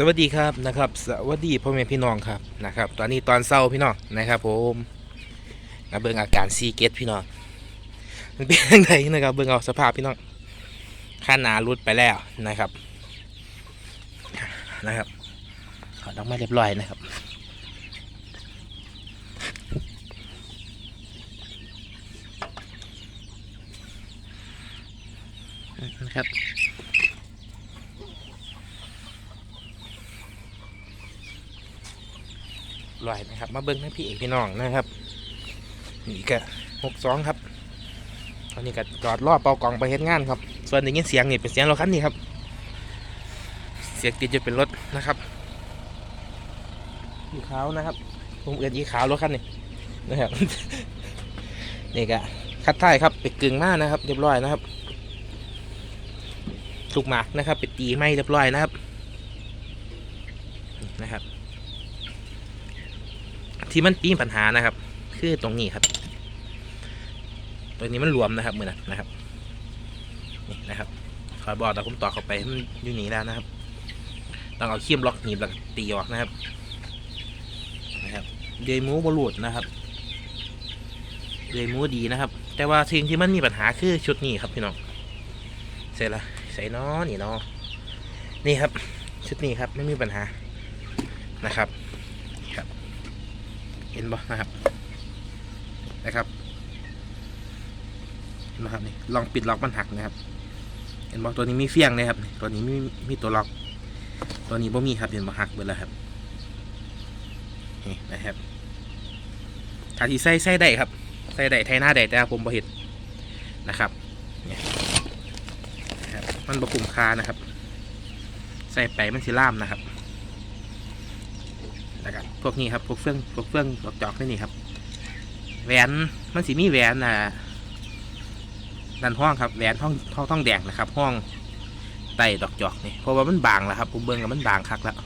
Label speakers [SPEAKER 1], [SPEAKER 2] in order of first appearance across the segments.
[SPEAKER 1] สวัสดีครับนะครับสวัสดีพ่อแม่พี่น้องครับนะครับ ตอนนี้ตอนเศร้าพี่น้องนะครับผมนะเบิ่งอาการซีเกตพี่น้องมันเป็นยังไงนะครับเบิ่งเอาสภาพพี่น้องข้านารุดไปแล้วนะครับนะครับถอดออกมาเรียบร้อยนะครับ ลอยนะครับ มาเบิ้งให้พี่เอกพี่น้องนะครับนี่ก็หกสองครับตอนนี้ก็จอดรอเป่ากล่องไปเฮ็ดงานครับ ส่วนได้ยินเสียงนี่เป็นเสียงรถคันนี้ครับ เสียงติดจะเป็นรถนะครับอีขาวนะครับผมเอือนอีขาวรถคันนี้นะครับนี่ก็คัดท้ายครับไปกึ่งหน้านะครับ เรียบร้อยนะครับลูกหมากนะครับไปตีไม้เรียบร้อยนะครับ ที่มันมีปัญหานะครับ คือตรงนี้ครับ ตัวนี้มันรวมนะครับมือนั้นะครับนี่นะครับคอยบอกแต่ผมต่อเข้าไปมันอยู่นี่แล้วนะครับต้องเอาเขี้ยมล็อกหนีบแล้วตีออกนะครับนะครับเดยมูบอลูดนะครับเดยมูดีนะครับ แต่ว่าสิ่งที่มันมีปัญหาคือชุดนี้ครับพี่น้องเสร็จละใส่น้อนี่น้อนี่ครับ ชุดนี้ครับไม่มีปัญหานะครับ ห็นบ่นะครับนะครับนบ่ครับนี่ลองปิดล็อกมันหักนะครับ เห็นบ่ตัวนี้มีเฟียงเลยครับ ตัวนี้มีมีตัวล็อก ตัวนี้บ่มีครับเห็นบ่หักเบิดแล้วครับนี่นะครับถ้าที่ใส่ใส่ได้ครับใส่ได้ไทยหน้าได้แต่ผมบ่เห็นนะครับเนี่ยนะครับมันบ่คุ้มค่านะครับ ใส่ไปมันสิล่ามนะครับ แล้วก็พวกนี้ครับพวกเฟื่องพวกเฟื่องดอกจอกนี่นี่ครับ แหวนมันสีมีแหวนอ่าดันห้องครับแหวนห้องห้องท้องแดงนะครับห้องไต่ดอกจอกนี่เพราะว่ามันบางแล้วครับผมเบิ่งกับมันบางคักแล้ว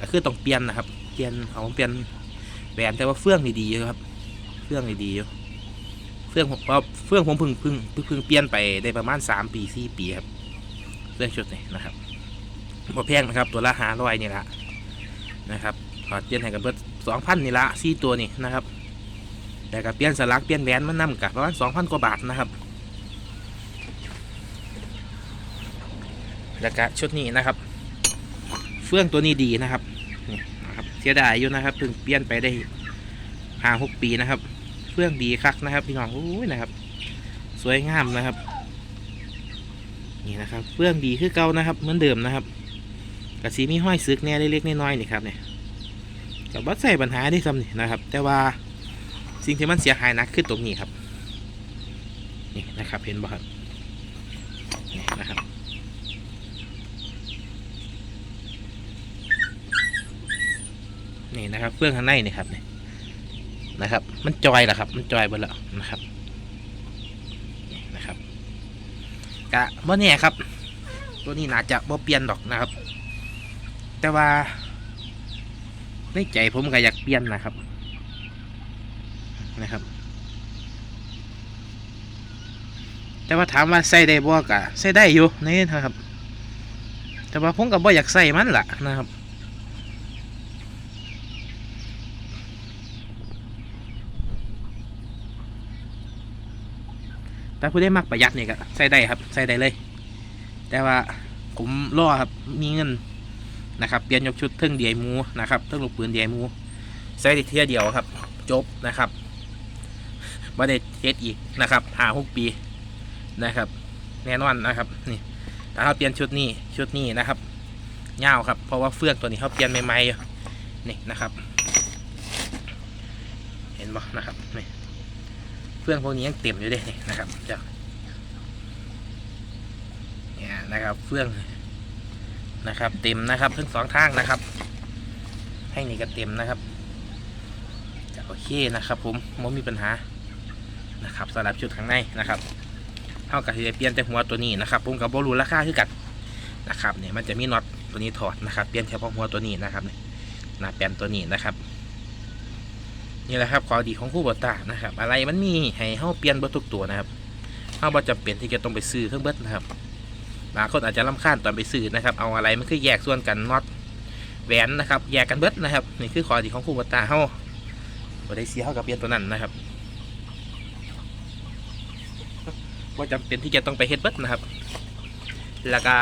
[SPEAKER 1] ก็คือต้องเปลี่ยนนะครับเปลี่ยนเอาเปลี่ยนแหวนแต่ว่าเฟื่องดีอยู่ครับ เฟื่องดีอยู่เฟื่องผมเฟื่องผมพิ่งพิ่งพิ่งเพิ่งเปลี่ยนไปได้ประมาณสามปีสี่ปีครับเฟื่องชุดนี้นะครับบ่แพงนะครับตัวละห้าร้อยนี่แหละนะครับ ขอเปลี่ยนให้กันเบิดสองพันนี่ละสี่ตัวนี่นะครับ แต่กับเปลี่ยนสลักเปลี่ยนแหวนมันนำกับประมาณสองพันกว่าบาทนะครับ แล้วก็ชุดนี้นะครับ เฟื่องตัวนี้ดีนะครับนี่นะครับเสียดายอยู่นะครับเพิ่งเปลี่ยนไปได้ห้าหกปีนะครับ เฟื่องดีคักนะครับ พี่น้องโอ้ยนะครับ สวยงามนะครับนี่นะครับเฟื่องดีคือเก่านะครับเหมือนเดิมนะครับกระสีมีห้อยซึกแน่เล็กๆน้อยๆนี่ครับเนี่ย กับบัใส่ปัญหาที่ซ้ำนี่นะครับ แต่ว่าสิ่งที่มันเสียหายนักคือตรงนี้ครับนี่นะครับเห็นบ่ครับนี่นะครับนี่นะครับเฟื่องข้างในนี่ครับนี่นะครับ มันจอยแหละครับ มันจอยหมดแล้วนะครับนี่นะครับกะบ่แน่ครับ ตัวนี้น่าจะบ่เปลี่ยนดอกนะครับ แต่ว่า ในใจผมก็อยากเปลี่ยนนะครับ นะครับ แต่ว่าถามว่าใส่ได้บ่กะใส่ได้อยู่นี่นะครับ แต่ว่าผมก็บ่อยากใส่มันล่ะนะครับแต่ผู้ได้มักประหยัดนี่ก็ใส่ได้ครับ ใส่ได้เลย แต่ว่าผมรอครับมีเงิน นะครับเปลี่ยนยกชุดเทิงเดียมูนะครับเทิงลูกปืนเดียมูใส่ได้เทียเดียวครับ จบนะครับบ่ได้เฮ็ดอีกนะครับหาหกปีนะครับ แน่นอนนะครับนี่ถ้าเราเปลี่ยนชุดนี้ชุดนี้นะครับเงาวครับ เพราะว่าเฟืองตัวนี้เขาเปลี่ยนใหม่ๆอยู่นี่นะครับ เห็นบ่นะครับนี่เฟืองพวกนี้ยังเต็มอยู่เด้นี่นะครับจ้าเนี่ยนะครับ เฟือง นะครับ เต็มนะครับทั้งสองทางนะครับ ให้นี่ก็เต็มนะครับจะโอเคนะครับผมไม่มีปัญหานะครับสำหรับชุดข้างในนะครับเท่ากับที่จะเปลี่ยนแต่หัวตัวนี้นะครับผมกับบรูราคาคือกันนะครับเนี่ยมันจะมีน็อตตัวนี้ถอดนะครับเปลี่ยนเฉพาะหัวตัวนี้นะครับเนี่ยหน้าแปลนตัวนี้นะครับนี่แหละครับข้อดีของคู่บตานะครับ อะไรมันมีให้เฮาเปลี่ยนเบิดทุกตัวนะครับเฮาบ่จำเป็นที่จะต้องไปซื้อเครื่องเบิดนะครับ บางคนอาจจะลำคาญตอนไปซื้อนะครับ เอาอะไรมันคือแยกส่วนกันน็อตแหวนนะครับ แยกกันเบิดนะครับ นี่คือข้อดีของคู่บัตตาเฮาบ่ได้เสียเฮากับเปลี่ยนตัวนั้นนะครับว่าจำเป็นที่จะต้องไปเฮ็ดเบิดนะครับ แล้วก็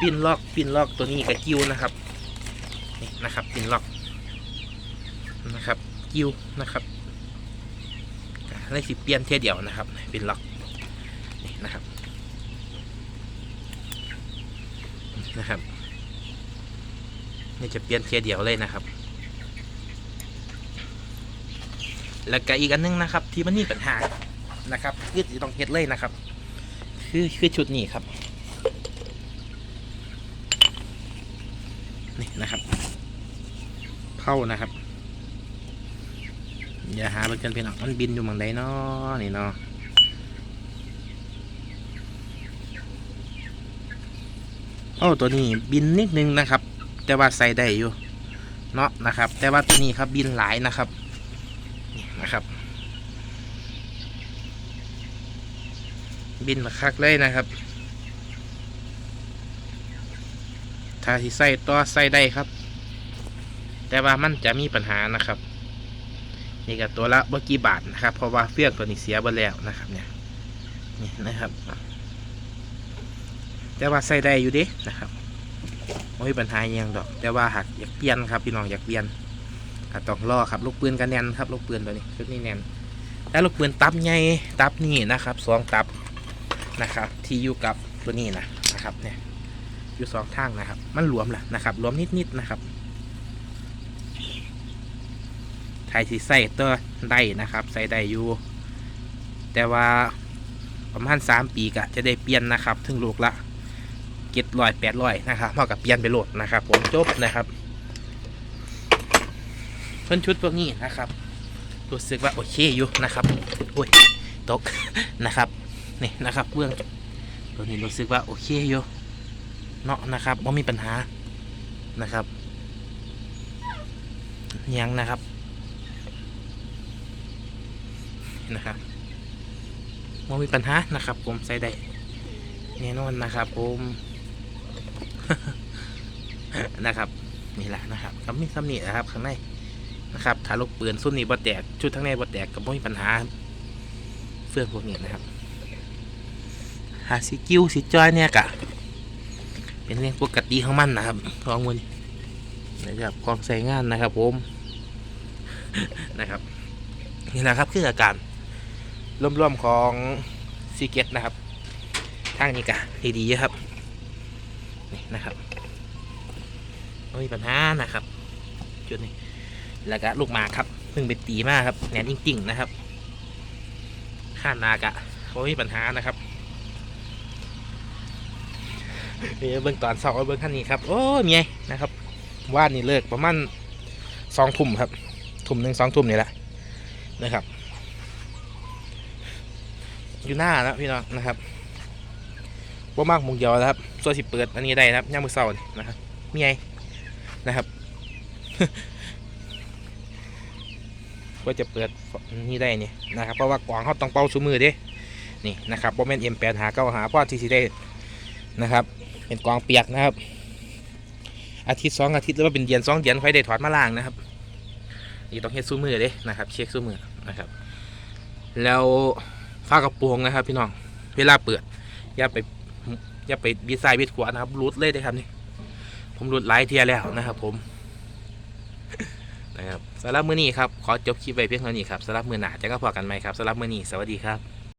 [SPEAKER 1] ปิ้นล็อกปิ้นล็อกตัวนี้กับกิ้วนะครับนี่นะครับปิ้นล็อกนะครับกิ้วนะครับเลยสิเปลี่ยนเทียเดียวนะครับปิ้นล็อกนี่นะครับ นะครับ นี่จะเปลี่ยนเทียเดียวเลยนะครับ แล้วก็อีกอันหนึงนะครับ ที่มันมีปัญหานะครับคือจะต้องเฮ็ดเลยนะครับ คือคือชุดนี้ครับนี่นะครับเผานะครับอย่าหาเบิ่งกันพี่น้อมันบินอยู่หมองใดเนาะนี่เนาะ โอ้ตัวนี้บินนิดนึงนะครับ แต่ว่าใส่ได้อยู่เนาะนะครับ แต่ว่าตัวนี้ครับบินหลายนะครับนี่นะครับ บินมาคักเลยนะครับ ถ้าที่ใส่ต่อใส่ได้ครับ แต่ว่ามันจะมีปัญหานะครับนี่ก็ตัวละบ่กี่บาทนะครับ เพราะว่าเฟืองตัวนี้เสียไปแล้วนะครับเนี่ยนี่นะครับ แต่ว่าใส่ได้อยู่เดินะครับไม่มีปัญหาอหยังดอก แต่ว่าหากอยากเปลี่ยนครับพี่น้องอยากเปลี่ยนก็ต้องรอครับลูกปืนกันแน่นครับลูกปืนตัวนี้ชุดนี้แน่นแล้วลูกปืนตับใหญ่ตับนี่นะครับสองตับนะครับ ที่อยู่กับตัวนี้นะนะครับเนี่ยอยู่สองทางนะครับ มันรวมแหละนะครับรวมนิดๆนะครับไทยสีใส่ตัวได้นะครับ ใส่ได้อยู่ แต่ว่าประมาณสามปีกะจะได้เปลี่ยนนะครับ ถึงลูกละ เก็ดลอยแปดลอยนะครับเท่ากับเปลี่ยนไปโหลดนะครับผมจบนะครับเพิ่นชุดพวกนี้นะครับรู้สึกว่าโอเคอยู่นะครับโอ้ยตกนะครับนี่นะครับเบื้องตัวนี้รู้สึกว่าโอเคอยู่เนาะนะครับว่ามีปัญหานะครับยังนะครับนะครับว่ามีปัญหานะครับ ผมใส่ได้แน่นอนนะครับผม นะครับนี่แหละนะครับก็มีซ้ำนี่นะครับ ข้างในนะครับถ้าลูกปืนส้นนี้บ่แตกชุดทั้งในบ่แตกก็บ่มีปัญหาเฟื่องพวกนี้นะครับหาสิกิ้วสิจอยเนี่ยกะ เป็นเรื่องปกติของมันนะครับของมันนะครับของใส่งานนะครับ ผมนะครับนี่แหละครับคืออาการร่วมๆของซีเกตนะครับทางนี้กะดีๆครับ นะครับไม่มีปัญหานะครับ จุดนี้ แล้วก็ลูกหมากครับเพิ่งไปตีมากครับแหนนจริงๆนะครับข้านากะไม่มีปัญหานะครับนี่เบื้องตอนสาร์เบื้องท่านนี้ครับโอ้เมียนะครับว่านนี่เลิกประมาณสองทุ่มครับทุ่มหนึ่งสองทุ่มนี่แหละนะครับ อยู่หน้าแล้วพี่น้องนะครับ ว่ามากมุงเดียวนะครับส่วนสิเปิดอันนี้ได้นะครับย่ามมือเสาร์นี่นะครับมียนะครับว่าจะเปิดนี่ได้นี่นะครับ เพราะว่ากวางเขาต้องเป่าชูมือเด้นี่นะครับว่าแม่นเอ็มแปดหาเก้าหาพ่อที่สิได้นะครับ เป็นกองเปียกนะครับ อาทิตย์สองอาทิตย์หรือว่าเป็นเดือนสองเดือนค่อยได้ถอดมาล้างนะครับนี่ต้องเฮ็ดสู้มือเด้นะครับ เช็คสู้มือนะครับ แล้วฝ้ากระโปรงนะครับ พี่น้องเวลาเปิดอย่าไป อย่าไปบีไซด์บีขวานะครับรูดเลยได้ครับนี่ ผมรูดหลายเทียแล้วนะครับ ผมนะครับสำหรับมือนี้ครับขอจบคลิปไว้เพียงเท่านี้ครับสำหรับมือหนาจะก็พอกันไหมครับสำหรับมือนี้สวัสดีครับ